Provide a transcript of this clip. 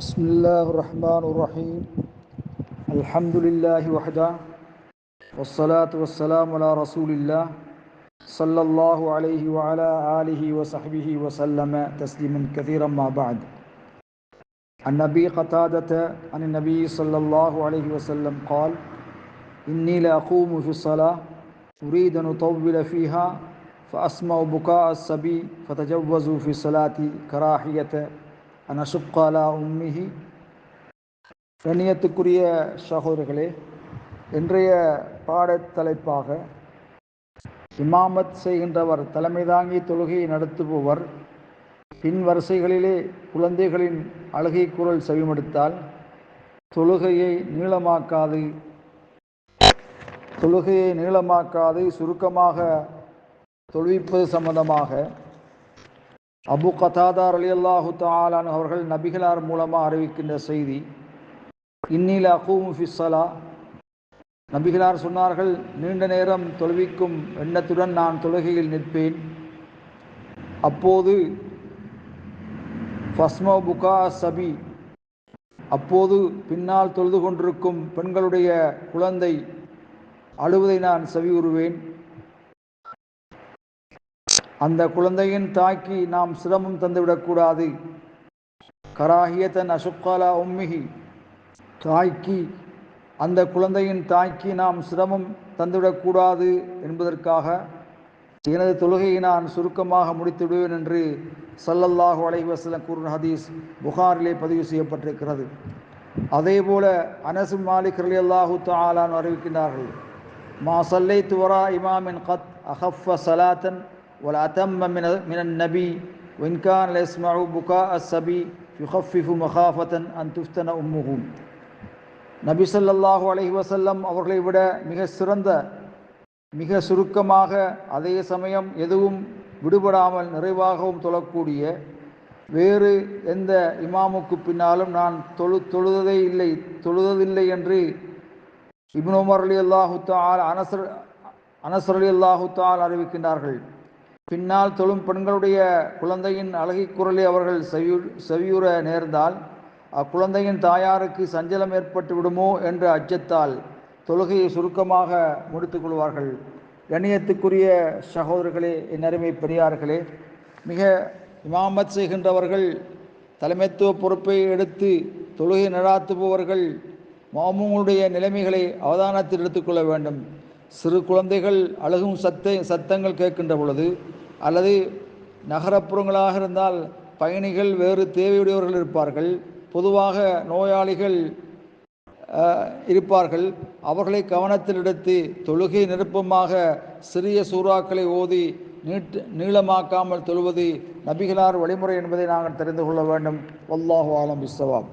بسم الله الرحمن الرحيم. الحمد لله وحده. والصلاة والسلام على رسول الله صلى الله عليه وعلى آله وصحبه وسلم تسليما كثيرا ما بعد. عن قتادة عن النبي صلى الله عليه وسلم قال إني لأقوم في الصلاة أريد أن أطول فيها فأسمع بكاء الصبي فتجوزوا في الصلاة كراهية அனசுப்காலா உம்மிஹி. கண்ணியத்துக்குரிய சகோதரர்களே இன்றைய பாடத்தலைப்பாக இமாமத் செய்கின்றவர் தலைமை தாங்கி தொழுகையை நடத்துபவர் பின் வரிசைகளிலே குழந்தைகளின் அழுகை குரல் செவிமடுத்தால் தொழுகையை நீளமாக்காது தொழுகையை நீளமாக்காது சுருக்கமாக தொழுவிப்பது சம்பந்தமாக அபு கதாதார் அலி அல்லாஹு தாலான் அவர்கள் நபிகளார் மூலமாக அறிவிக்கின்ற செய்தி இன்னில அகூமு ஃபிஸ்ஸலா நபிகளார் சொன்னார்கள் நீண்ட நேரம் தொழுவிக்கும் எண்ணத்துடன் நான் தொழுகையில் நிற்பேன். அப்போது ஃபஸ்மோ புகா சபி. அப்போது பின்னால் தொழுது கொண்டிருக்கும் பெண்களுடைய குழந்தை அழுவதை நான் செவியுறுவேன் அந்த குழந்தையின் தாய்க்கு நாம் சிரமம் தந்துவிடக்கூடாது. கராகியத்தன் அசுக்காலா உம்மிகி தாய்க்கு அந்த குழந்தையின் தாய்க்கு நாம் சிரமம் தந்துவிடக்கூடாது என்பதற்காக எனது தொழுகையை நான் சுருக்கமாக முடித்துவிடுவேன் என்று சல்லல்லாஹு அலைஹி வஸல்லம் கூறும் ஹதீஸ் புகாரிலே பதிவு செய்யப்பட்டிருக்கிறது. அதேபோல அனசு மாலிக் அலி அல்லாஹு தாலான் அறிவிக்கின்றார்கள். மா சல்லை துவரா இமாமின் கத் அஹஃப சலாத்தன் ولا أتم من من النبي وإن كان لا يسمع بكاء السبي يخفف مخافة أن تفتن أمه நபி ஸல்லல்லாஹு அலைஹி வஸல்லம் அவர்களை விட மிக சிறந்த மிக சுருக்கமாக அதே சமயம் எதுவும் விடுபடாமல் நிறைவாகவும் தொழக்கூடிய வேறு எந்த இமாமுக்கு பின்னாலும் நான் தொழு தொழுததே இல்லை தொழுததில்லை என்று இப்னு உமர் அலி அல்லாஹு தால் அனசர் அனசர் அலி அல்லாஹு தால் அறிவிக்கின்றார்கள் பின்னால் தொழும் பெண்களுடைய குழந்தையின் அழகை குரலை அவர்கள் செவியு செவியுற நேர்ந்தால் அக்குழந்தையின் தாயாருக்கு சஞ்சலம் ஏற்பட்டு விடுமோ என்ற அச்சத்தால் தொழுகையை சுருக்கமாக முடித்துக் கொள்வார்கள். கண்ணியத்துக்குரிய சகோதரர்களே என் அருமை பெரியார்களே மிக இமாமத் செய்கின்றவர்கள் தலைமைத்துவ பொறுப்பை எடுத்து தொழுகை நடாத்துபவர்கள் மாமூங்களுடைய நிலைமைகளை அவதானத்தில் எடுத்துக்கொள்ள வேண்டும். சிறு குழந்தைகள் அழுகும் சத்த சத்தங்கள் கேட்கின்ற பொழுது அல்லது நகரப்புறங்களாக இருந்தால் பயணிகள் வேறு தேவையுடையவர்கள் இருப்பார்கள். பொதுவாக நோயாளிகள் இருப்பார்கள். அவர்களை கவனத்தில் எடுத்து தொழுகை நிருப்பமாக சிறிய சூறாக்களை ஓதி நீட் நீளமாக்காமல் தொழுவது நபிகளார் வழிமுறை என்பதை நாங்கள் தெரிந்து கொள்ள வேண்டும். வல்லாஹு ஆலம் பிஸ்ஸவாப்.